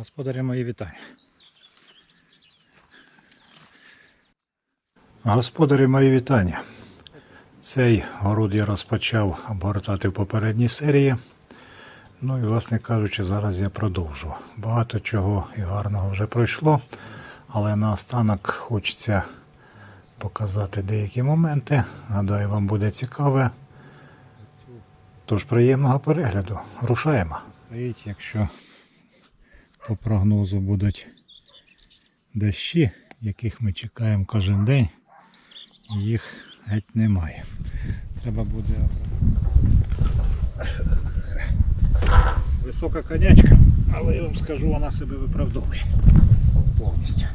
Господарі мої вітання. Господарі мої вітання. Цей город я розпочав обгортати в попередній серії. Ну і, власне кажучи, зараз я продовжу. Багато чого і гарного вже пройшло, але наостанок хочеться показати деякі моменти. Гадаю, вам буде цікаве. Тож приємного перегляду. Рушаємо. Стоїть, якщо по прогнозу будуть дощі, яких ми чекаємо кожен день, їх геть немає. Треба буде висока конячка, але я вам скажу, вона себе виправдовує повністю.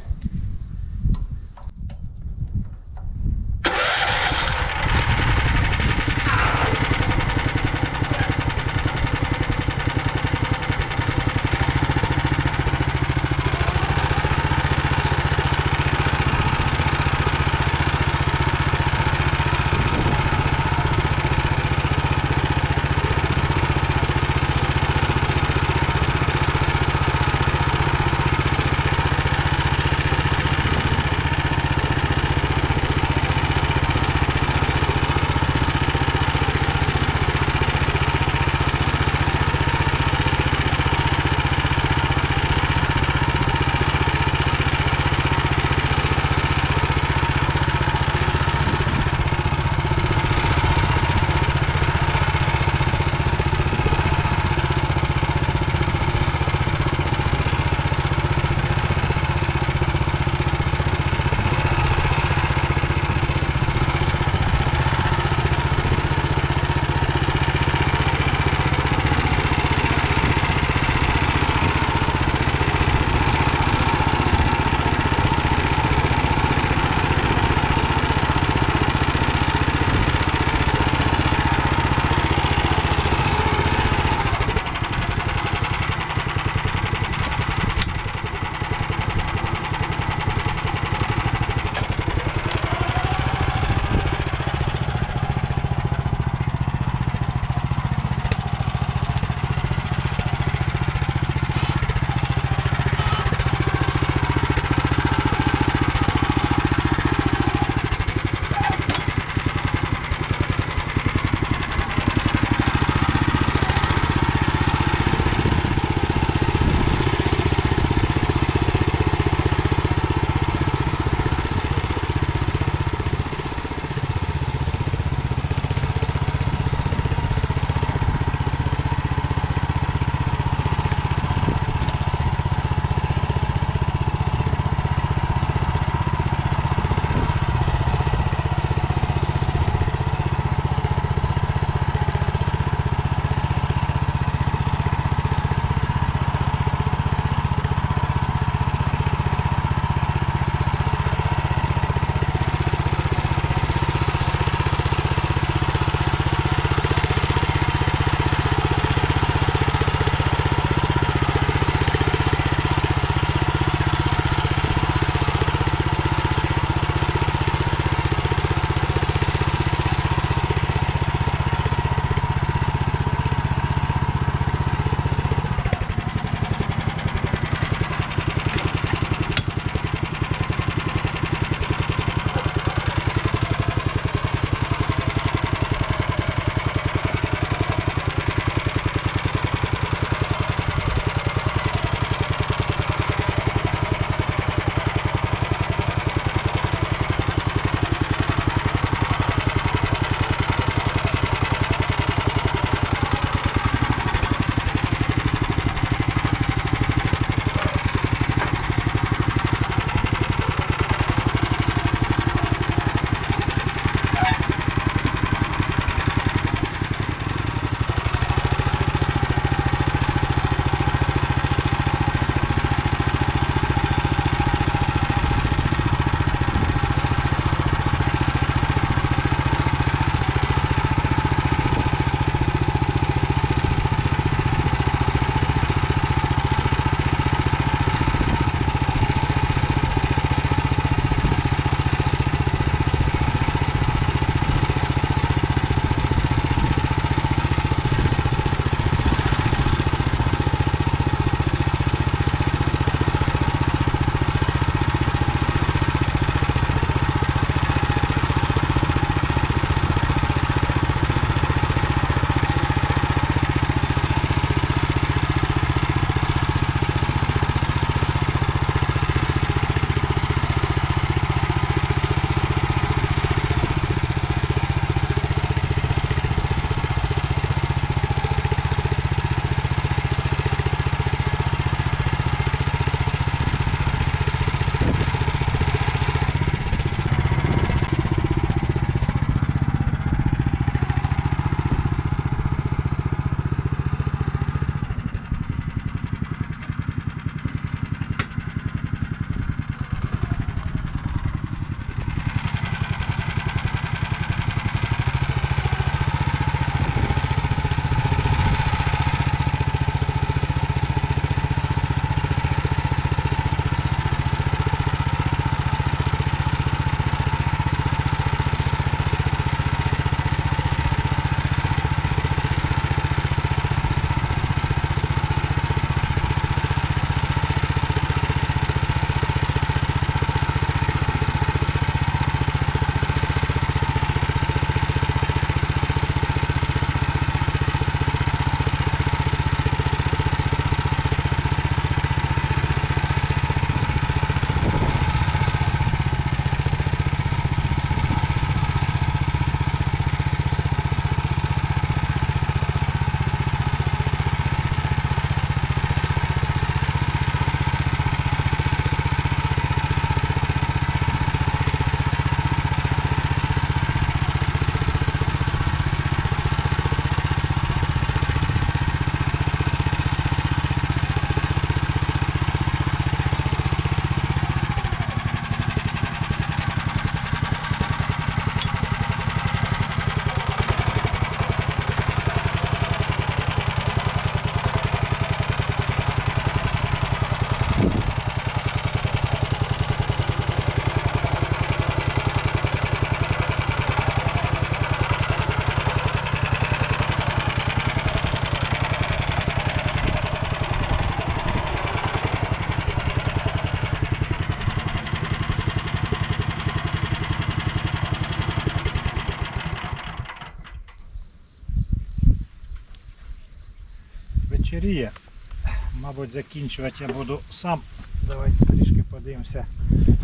Мабуть, закінчувати я буду сам. Давайте трішки подивимося,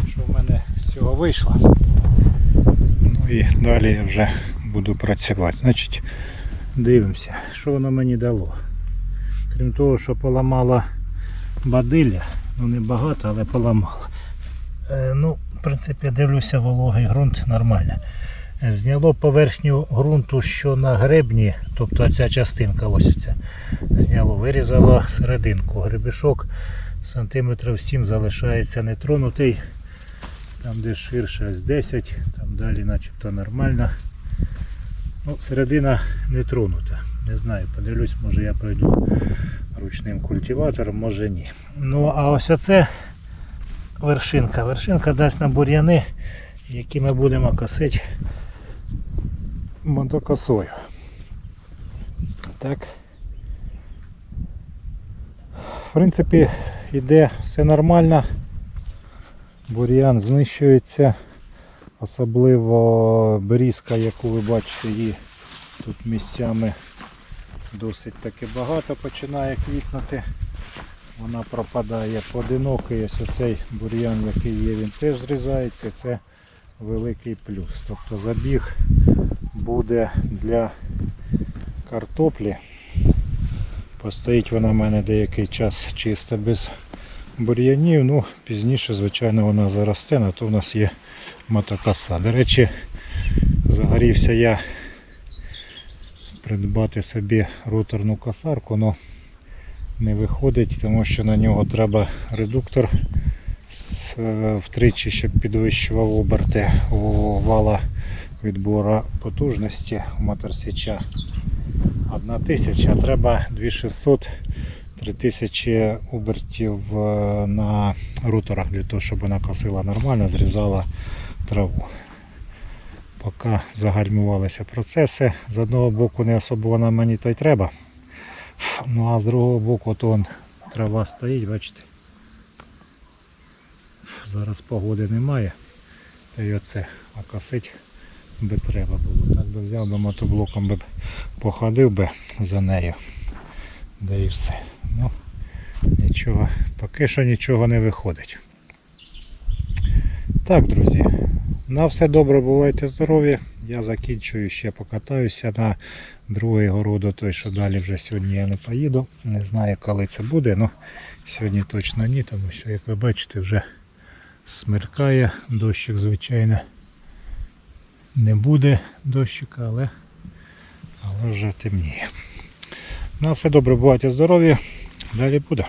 що в мене з цього вийшло. Ну і далі я вже буду працювати. Значить, дивимося, що воно мені дало. Крім того, що поламала бадилля, ну не багато, але поламала. Е, ну, в принципі, дивлюся, вологий ґрунт нормально. Зняло поверхню ґрунту, що на гребні, тобто ця частинка ось ця, зняло, вирізало серединку. Гребешок сантиметрів 7 залишається нетронутий. Там де ширше ось 10, там далі начебто нормально. Ну, середина не тронута. Не знаю, подивлюсь, може я пройду ручним культиватором, може ні. Ну а ось оце вершинка. Вершинка дасть нам бур'яни, які ми будемо косити мотокосою. Так. В принципі, йде все нормально. Бур'ян знищується. Особливо берізка, яку ви бачите, її тут місцями досить таки багато починає квітнути. Вона пропадає поодинокий. Ось оцей бур'ян, який є, він теж зрізається. Це великий плюс. Тобто забіг буде для картоплі. Постоїть вона в мене деякий час чисто без бур'янів. Ну, пізніше, звичайно, вона заросте, на то в нас є мотокоса. До речі, загорівся я придбати собі роторну косарку, але не виходить, тому що на нього треба редуктор е, втричі, щоб підвищував оберти вала відбору потужності у моторсіча. Одна тисяча, а треба 2600 3000 обертів е, на руторах для того, щоб вона косила нормально, зрізала траву. Поки загальмувалися процеси. З одного боку не особо вона мені то й треба. Ну а з другого боку то он трава стоїть, бачите. Зараз погоди немає. Та й оце, косить би треба було. Так би взяв би мотоблоком би походив би за нею. Да і все. Ну, нічого, поки що нічого не виходить. Так, друзі, на все добре, бувайте здорові. Я закінчую ще покатаюся на другий городу, той, що далі вже сьогодні я не поїду. Не знаю, коли це буде, але сьогодні точно ні, тому що, як ви бачите, вже смеркає, дощик, звичайно, не буде дощика, але, але вже темніє. На все добре, бувайте здорові. Далі буде.